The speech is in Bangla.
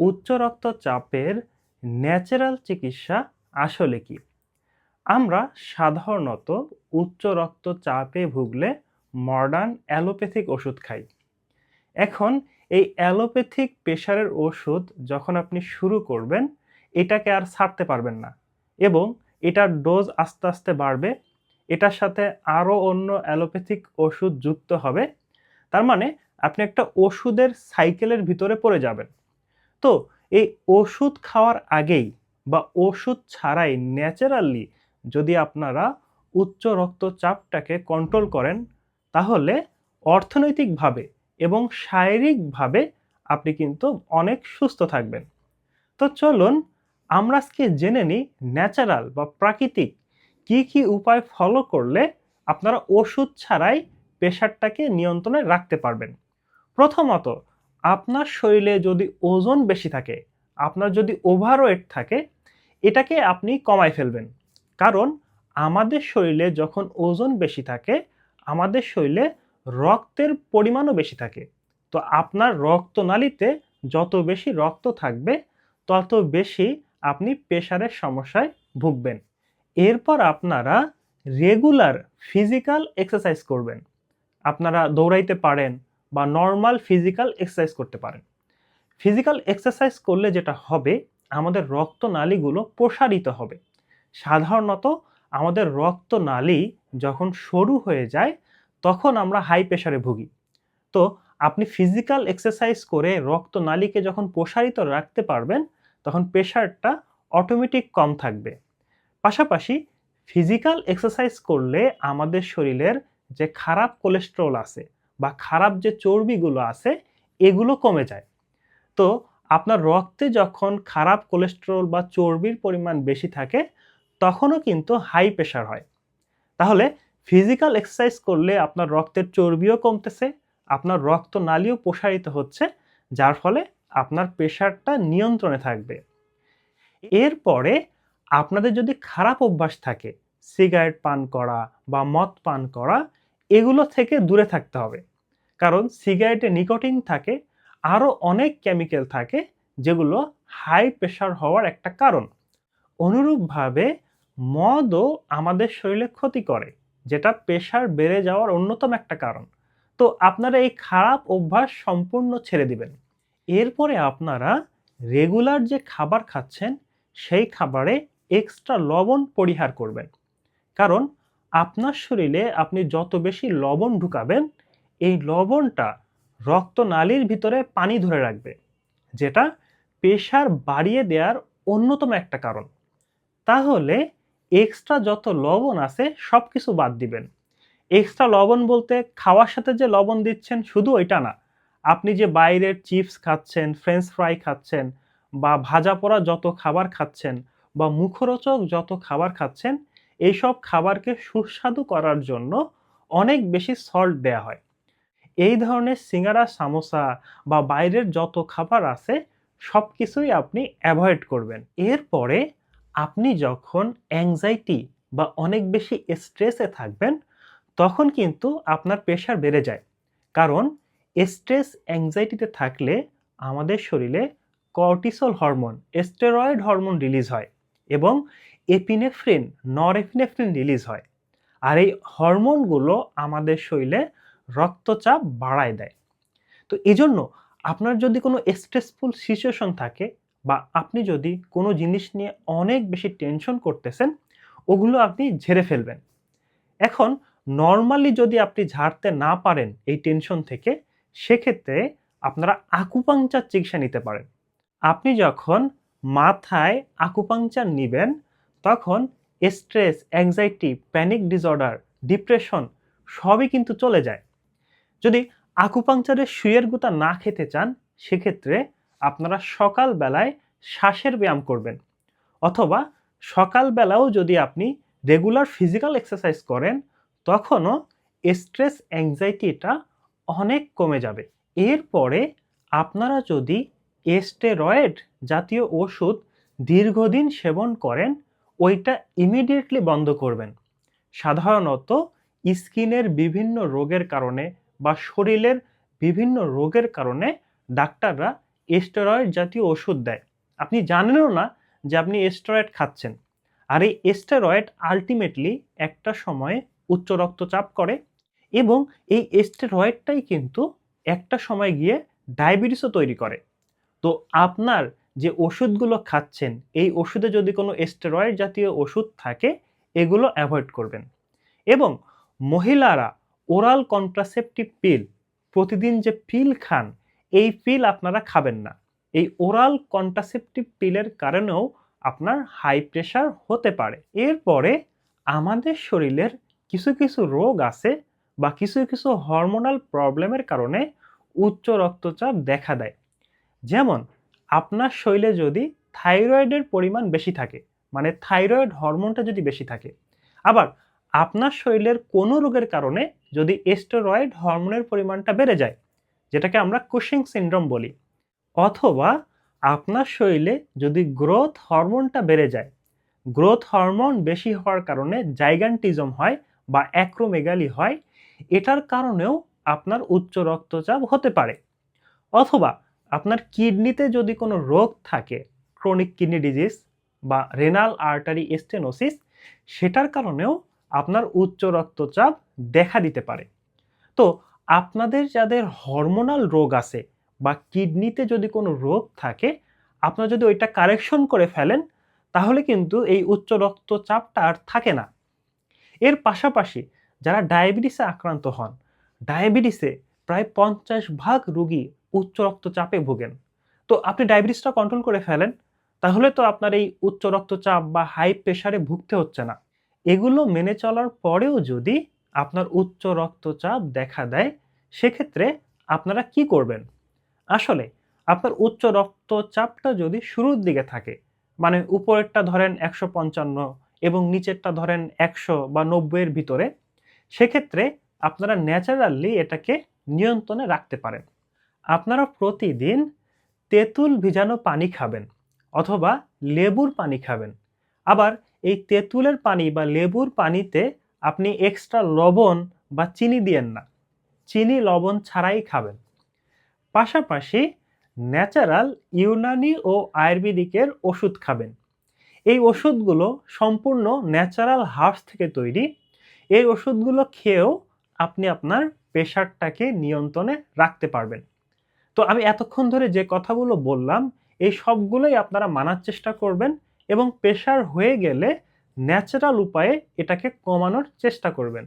উচ্চ রক্তচাপের ন্যাচারাল চিকিৎসা আসলে কি? আমরা সাধারণত উচ্চ রক্তচাপে ভুগলে মডার্ন অ্যালোপ্যাথিক ওষুধ খাই। এখন এই অ্যালোপ্যাথিক প্রেশারের ওষুধ যখন আপনি শুরু করবেন, এটাকে আর ছাড়তে পারবেন না এবং এটার ডোজ আস্তে আস্তে বাড়বে। এটার সাথে আরও অন্য অ্যালোপ্যাথিক ওষুধ যুক্ত হবে। তার মানে আপনি একটা ওষুধের সাইকেলের ভিতরে পড়ে যাবেন। তো এই ওষুধ খাওয়ার আগেই বা ওষুধ ছাড়াই ন্যাচারালি যদি আপনারা উচ্চ রক্তচাপটাকে কন্ট্রোল করেন, তাহলে অর্থনৈতিকভাবে এবং শারীরিকভাবে আপনি কিন্তু অনেক সুস্থ থাকবেন। তো চলুন আমরা আজকে জেনে নিই ন্যাচারাল বা প্রাকৃতিক কি কি উপায় ফলো করলে আপনারা ওষুধ ছাড়াই প্রেশারটাকে নিয়ন্ত্রণে রাখতে পারবেন। প্রথমত আপনার শরীরে যদি ওজন বেশি থাকে, আপনার যদি ওভারওয়েট থাকে, এটাকে আপনি কমায় ফেলবেন। কারণ আমাদের শরীরে যখন ওজন বেশি থাকে, আমাদের শরীরে রক্তের পরিমাণও বেশি থাকে। তো আপনার রক্তনালীতে যত বেশি রক্ত থাকবে, তত বেশি আপনি প্রেশারের সমস্যায় ভুগবেন। এরপর আপনারা রেগুলার ফিজিক্যাল এক্সারসাইজ করবেন। আপনারা দৌড়াইতে পারেন বা নর্মাল ফিজিক্যাল এক্সারসাইজ করতে পারেন। ফিজিক্যাল এক্সারসাইজ করলে যেটা হবে, আমাদের রক্তনালীগুলো প্রসারিত হবে। সাধারণত আমাদের রক্তনালী যখন সরু হয়ে যায়, তখন আমরা হাই প্রেশারে ভুগি। তো আপনি ফিজিক্যাল এক্সারসাইজ করে রক্তনালীকে যখন প্রসারিত রাখতে পারবেন, তখন প্রেশারটা অটোমেটিক কম থাকবে। পাশাপাশি ফিজিক্যাল এক্সারসাইজ করলে আমাদের শরীরের যে খারাপ কোলেস্ট্রল আছে বা খারাপ যে চর্বিগুলো আছে, এগুলো কমে যায়। তো আপনার রক্তে যখন খারাপ কোলেস্ট্রল বা চর্বির পরিমাণ বেশি থাকে, তখনও কিন্তু হাই প্রেশার হয়। তাহলে ফিজিক্যাল এক্সারসাইজ করলে আপনার রক্তের চর্বিও কমতেছে, আপনার রক্ত নালীও প্রসারিত হচ্ছে, যার ফলে আপনার প্রেশারটা নিয়ন্ত্রণে থাকবে। এরপরে আপনাদের যদি খারাপ অভ্যাস থাকে সিগারেট পান করা বা মদ পান করা এগুলো থেকে দূরে থাকতে হবে। কারণ সিগারেটে নিকোটিন থাকে, আরও অনেক কেমিক্যাল থাকে, যেগুলো হাই প্রেশার হওয়ার একটা কারণ। অনুরূপভাবে মদও আমাদের শরীরে ক্ষতি করে, যেটা প্রেশার বেড়ে যাওয়ার অন্যতম একটা কারণ। তো আপনারা এই খারাপ অভ্যাস সম্পূর্ণ ছেড়ে দিবেন। এরপরে আপনারা রেগুলার যে খাবার খাচ্ছেন, সেই খাবারে এক্সট্রা লবণ পরিহার করবেন। কারণ আপনার শরীরে আপনি যত বেশি লবণ ঢুকাবেন, এই লবণটা রক্তনালীর ভিতরে পানি ধরে রাখবে, যেটা প্রেশার বাড়িয়ে দেওয়ার অন্যতম একটা কারণ। তাহলে এক্সট্রা যত লবণ আছে সব কিছু বাদ দিবেন। এক্সট্রা লবণ বলতে খাওয়ার সাথে যে লবণ দিচ্ছেন, শুধু ওইটা না। আপনি যে বাইরের চিপস খাচ্ছেন ফ্রেঞ্চ ফ্রাই খাচ্ছেন, বা ভাজা পোড়া যত খাবার খাচ্ছেন, বা মুখরোচক যত খাবার খাচ্ছেন এইসব খাবারকে সুস্বাদু করার জন্য অনেক বেশি সল্ট দেয়া হয়। এই ধরনের সিঙ্গারা, সামোসা বা বাইরের যত খাবার আছে সব কিছুই আপনি অ্যাভয়েড করবেন। এরপরে আপনি যখন অ্যাংজাইটি বা অনেক বেশি স্ট্রেসে থাকবেন, তখন কিন্তু আপনার প্রেশার বেড়ে যায়। কারণ স্ট্রেস অ্যাংজাইটিতে থাকলে আমাদের শরীরে cortisol hormone steroid hormone release হয় এবং এপিনেফ্রিন নরএপিনেফ্রিন রিলিজ হয়। আর এই হরমোনগুলো আমাদের শরীরে রক্তচাপ বাড়ায় দেয়। তো এই জন্য আপনার যদি কোনো স্ট্রেসফুল সিচুয়েশন থাকে বা আপনি যদি কোনো জিনিস নিয়ে অনেক বেশি টেনশন করতেছেন, ওগুলো আপনি ঝেড়ে ফেলবেন। এখন নর্মালি যদি আপনি ঝাড়তে না পারেন এই টেনশন থেকে, সেক্ষেত্রে আপনারা আকুপাংচার চিকিৎসা নিতে পারেন। আপনি যখন মাথায় আকুপাংচার নেবেন তখন stress anxiety panic disorder depression সবই কিন্তু চলে যায়। যদি আকুপাংচারের শুয়ের গুতা না খেতে চান, সেক্ষেত্রে আপনারা সকালবেলায় শ্বাসের ব্যায়াম করবেন। অথবা সকালবেলাও যদি আপনি রেগুলার ফিজিক্যাল এক্সারসাইজ করেন, তখনও স্ট্রেস অ্যাংজাইটিটা অনেক কমে যাবে। এরপরে আপনারা যদি এস্টেরয়েড জাতীয় ওষুধ দীর্ঘদিন সেবন করেন ওইটা ইমিডিয়েটলি বন্ধ করবেন। সাধারণত স্কিনের বিভিন্ন রোগের কারণে বা শরীরের বিভিন্ন রোগের কারণে ডাক্তাররা স্টেরয়েড জাতীয় ওষুধ দেয়। আপনি জানেনও না যে আপনি স্টেরয়েড খাচ্ছেন। আর এই স্টেরয়েড আলটিমেটলি একটা সময়ে উচ্চ রক্তচাপ করে এবং এই স্টেরয়েডটাই কিন্তু একটা সময় গিয়ে ডায়াবেটিসও তৈরি করে। তো আপনার যে ওষুধগুলো খাচ্ছেন, এই ওষুধে যদি কোনো স্টেরয়েড জাতীয় ওষুধ থাকে, এগুলো অ্যাভয়েড করবেন। এবং মহিলারা ওরাল কন্ট্রাসেপটিভ পিল প্রতিদিন যে পিল খান, এই পিল আপনারা খাবেন না। এই ওরাল কন্ট্রাসেপটিভ পিলের কারণেও আপনার হাই প্রেশার হতে পারে। এরপরে আমাদের শরীরের কিছু কিছু রোগ আছে বা কিছু কিছু হরমোনাল প্রবলেমের কারণে উচ্চ রক্তচাপ দেখা দেয়। যেমন আপনার শরীরে যদি থাইরয়েডের পরিমাণ বেশি থাকে মানে থাইরয়েড হরমোনটা যদি বেশি থাকে, আবার আপনার শরীরের কোনো রোগের কারণে যদি এস্টেরয়েড হরমোনের পরিমাণটা বেড়ে যায়, যেটাকে আমরা কুশিং সিনড্রোম বলি, অথবা আপনার শরীরে যদি গ্রোথ হরমোনটা বেড়ে যায়, গ্রোথ হরমোন বেশি হওয়ার কারণে জাইগান্টিজম হয় বা অ্যাক্রোমেগালি হয়, এটার কারণেও আপনার উচ্চ রক্তচাপ হতে পারে। অথবা আপনার কিডনিতে যদি কোনো রোগ থাকে ক্রনিক কিডনি ডিজিজ বা রেনাল আর্টারি স্টেনোসিস সেটার কারণেও আপনার উচ্চ রক্তচাপ দেখা দিতে পারে। তো আপনাদের যাদের হরমোনাল রোগ আছে বা কিডনিতে যদি কোনো রোগ থাকে, আপনারা যদি ওইটা কারেকশন করে ফেলেন, তাহলে কিন্তু এই উচ্চ রক্তচাপটা আর থাকে না। এর পাশাপাশি যারা ডায়াবেটিসে আক্রান্ত হন, ডায়াবেটিসে প্রায় পঞ্চাশ ভাগ রুগী উচ্চ রক্তচাপে ভোগেন। তো আপনি ডায়াবেটিসটা কন্ট্রোল করে ফেলেন, তাহলে তো আপনার এই উচ্চ রক্তচাপ বা হাই প্রেশারে ভুগতে হচ্ছে না। এগুলো মেনে চলার পরেও যদি আপনার উচ্চ রক্তচাপ দেখা দেয়, সেক্ষেত্রে আপনারা কি করবেন? আসলে, আপনার উচ্চ রক্তচাপটা যদি শুরুর দিকে থাকে মানে উপরেরটা ধরেন একশো পঞ্চান্ন এবং নিচেরটা ধরেন একশো বা নব্বইয়ের ভিতরে, সেক্ষেত্রে আপনারা ন্যাচারালি এটাকে নিয়ন্ত্রণে রাখতে পারেন। আপনারা প্রতিদিন তেঁতুল ভিজানো পানি খাবেন অথবা লেবুর পানি খাবেন। আবার এই তেঁতুলের পানি বা লেবুর পানিতে আপনি এক্সট্রা লবণ বা চিনি দিয়েন না। চিনি, লবণ ছাড়াই খাবেন। পাশাপাশি ন্যাচারাল ইউনানি ও আয়ুর্বেদিকের ওষুধ খাবেন। এই ওষুধগুলো সম্পূর্ণ ন্যাচারাল হার্বস থেকে তৈরি। এই ওষুধগুলো খেয়েও আপনি আপনার প্রেশারটাকে নিয়ন্ত্রণে রাখতে পারবেন। তো আমি এতক্ষণ ধরে যে কথাগুলো বললাম, এই সবগুলোই আপনারা মানার চেষ্টা করবেন এবং প্রেশার হয়ে গেলে ন্যাচারাল উপায়ে এটাকে কমানোর চেষ্টা করবেন।